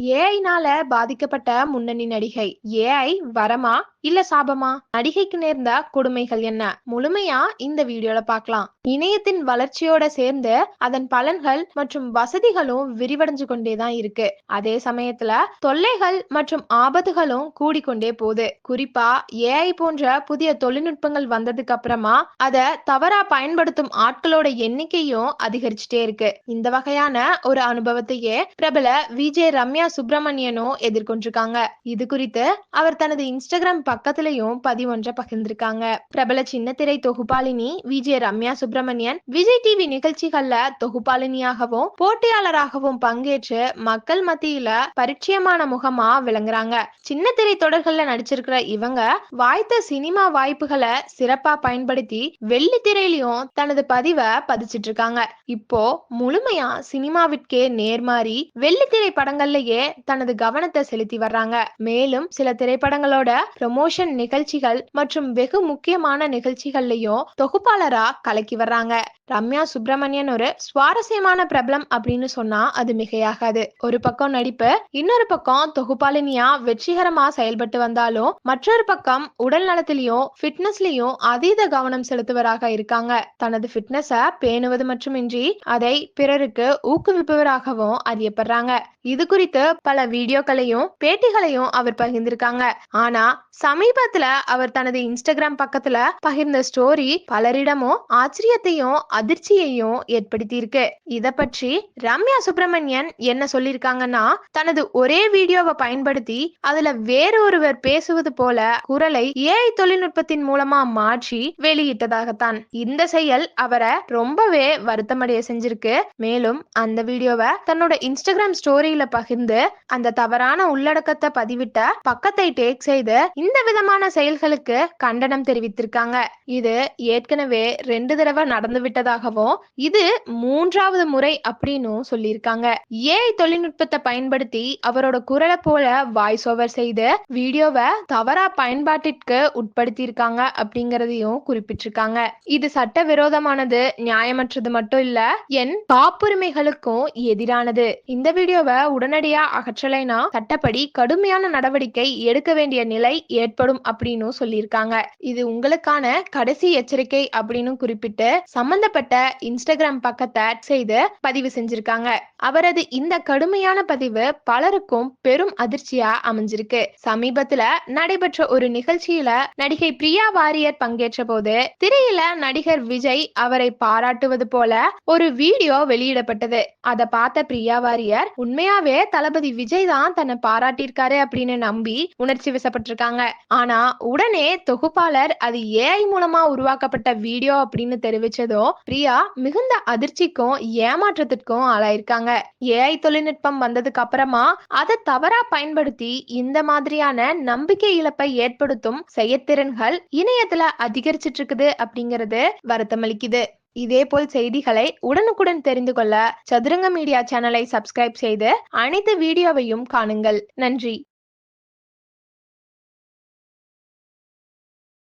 ஏஐனால பாதிக்கப்பட்ட முன்னணி நடிகை ஏஐ வரமா இல்ல சாபமா? நடிகைக்கு நேர்ந்த கொடுமைகள் என்ன? முழுமையா இந்த வீடியோல பார்க்கலாம் இணையத்தின் வளர்ச்சியோட சேர்ந்து அதன் பலன்கள் மற்றும் வசதிகளும் விரிவடைஞ்சு கொண்டேதான் இருக்கு. அதே சமயத்துல தொல்லைகள் மற்றும் ஆபத்துகளும் கூடிக்கொண்டே போகுது. குறிப்பா ஏஐ போன்ற புதிய தொழில்நுட்பங்கள் வந்ததுக்கு அப்புறமா அத தவறா பயன்படுத்தும் ஆட்களோட எண்ணிக்கையும் அதிகரிச்சுட்டே இருக்கு. இந்த வகையான ஒரு அனுபவத்தையே பிரபல விஜே ரம்யா சுப்பிரமணியனும் எதிர்கொண்டிருக்காங்க. இது குறித்து அவர் தனது இன்ஸ்டாகிராம் பக்கத்திலையும் பதிவொன்றை பகிர்ந்திருக்காங்க. பிரபல சின்னத்திரை தொகுப்பாளினி விஜய் ரம்யா சுப்பிரமணியன் விஜய் டிவி நிகழ்ச்சிகள்ல தொகுப்பாளினியாகவும் போட்டியாளராகவும் பங்கேற்று மக்கள் மத்தியில பரிச்சயமான முகமா விளங்குறாங்க. சின்னத்திரை தொடர்கள்ல நடிச்சிருக்கிற இவங்க வாய்த்த சினிமா வாய்ப்புகளை சிறப்பா பயன்படுத்தி வெள்ளித்திரையிலையும் தனது பதிவை பதிச்சிட்டு இருக்காங்க இப்போ முழுமையா சினிமாவிற்கே நேர்மாறி வெள்ளித்திரை படங்கள்லயே தனது கவனத்தை செலுத்தி வர்றாங்க. மேலும் சில திரைப்படங்களோட ப்ரமோஷன் நிகழ்ச்சிகள் மற்றும் வெகு முக்கியமான நிகழ்ச்சிகள்லயும் தொகுப்பாளரா கலக்கி வர்றாங்க. ரம்யா சுப்பிரமணியன் ஒரு சுவாரஸ்யமான பிரபலம் அப்படின்னு சொன்னா அது மிகையாகாது. ஒரு பக்கம் நடிப்பு இன்னொரு பக்கம் தொகுப்பாளினியா வெற்றிகரமா செயல்பட்டு வந்தாலும் மற்றொரு பக்கம் உடல் நலத்திலையும் ஃபிட்னஸ்லயும் அதீத கவனம் செலுத்துவராக இருக்காங்க. தனது ஃபிட்னஸ பேணுவது மட்டுமின்றி அதை பிறருக்கு ஊக்குவிப்பவராகவும் அறியப்படுறாங்க. இது குறித்து பல வீடியோக்களையும் பேட்டிகளையும் அவர் பகிர்ந்திருக்காங்க. ஆனா சமீபத்துல அவர் தனது இன்ஸ்டாகிராம் பக்கத்துல பகிர்ந்த ஸ்டோரி பலரிடமும் ஆச்சரியத்தையும் அதிர்ச்சியையும் ஏற்படுத்தி இருக்கு இத பற்றி ரம்யா சுப்பிரமணியன் என்ன சொல்லியிருக்காங்கன்னா தனது ஒரே வீடியோவை பயன்படுத்தி அதுல வேறொருவர் பேசுவது போல குரலை ஏஐ தொழில்நுட்பத்தின் மூலமா மாற்றி வெளியிட்டதாகத்தான். இந்த செயல் அவரை ரொம்பவே வருத்தமடைய செஞ்சிருக்கு. மேலும் அந்த வீடியோவை தன்னோட இன்ஸ்டாகிராம் ஸ்டோரி ஸ்டோரியில பகிர்ந்து அந்த தவறான உள்ளடக்கத்தை பதிவிட்ட பக்கத்தை டேக் செய்து இந்த விதமான செயல்களுக்கு கண்டனம் தெரிவித்திருக்காங்க. இது ஏற்கனவே ரெண்டு தடவை நடந்து விட்டதாகவும் இது மூன்றாவது முறை அப்படின்னு சொல்லியிருக்காங்க. ஏஐ தொழில்நுட்பத்தை பயன்படுத்தி அவரோட குரலை போல வாய்ஸ் ஓவர் செய்து வீடியோவை தவறா பயன்பாட்டிற்கு உட்படுத்தி இருக்காங்க அப்படிங்கறதையும் குறிப்பிட்டிருக்காங்க. இது சட்ட விரோதமானது நியாயமற்றது மட்டும் இல்ல என் காப்புரிமைகளுக்கும் எதிரானது. இந்த வீடியோவை உடனடியா அகற்றலைனா சட்டப்படி கடுமையான நடவடிக்கை எடுக்க வேண்டிய நிலை ஏற்படும் அப்படின்னு சொல்லியிருக்காங்க. இது உங்களுக்கான கடைசி எச்சரிக்கை அப்படின்னு குறிப்பிட்டு சம்பந்தப்பட்ட இன்ஸ்டாகிராம் பக்கத்தை செய்து பதிவு செஞ்சிருக்காங்க. அவரது இந்த கடுமையான பதிவு பலருக்கும் பெரும் அதிர்ச்சியா அமைஞ்சிருக்கு. சமீபத்துல நடைபெற்ற ஒரு நிகழ்ச்சியில நடிகை பிரியா வாரியர் பங்கேற்ற போது திரையில நடிகர் விஜய் அவரை பாராட்டுவது போல ஒரு வீடியோ வெளியிடப்பட்டது. அதை பார்த்த பிரியா வாரியர் உண்மையா உண்மையாவே தளபதி விஜய் தான் தன்னை பாராட்டியிருக்காரு அப்படின்னு நம்பி உணர்ச்சி வசப்பட்டிருக்காங்க. ஆனா உடனே தொகுப்பாளர் அது ஏஐ மூலமா உருவாக்கப்பட்ட வீடியோ அப்படின்னு தெரிவிச்சதோ பிரியா மிகுந்த அதிர்ச்சிக்கும் ஏமாற்றத்திற்கும் ஆளாயிருக்காங்க. ஏஐ தொழில்நுட்பம் வந்ததுக்கு அப்புறமா அதை தவறா பயன்படுத்தி இந்த மாதிரியான நம்பிக்கை இழப்பை ஏற்படுத்தும் செயற்திறன்கள் இணையத்துல அதிகரிச்சிட்டு இருக்குது அப்படிங்கிறது வருத்தமளிக்குது. இதேபோல் செய்திகளை உடனுக்குடன் தெரிந்து கொள்ள சதுரங்க மீடியா சேனலை சப்ஸ்கிரைப் செய்து அனைத்து வீடியோவையும் காணுங்கள். நன்றி.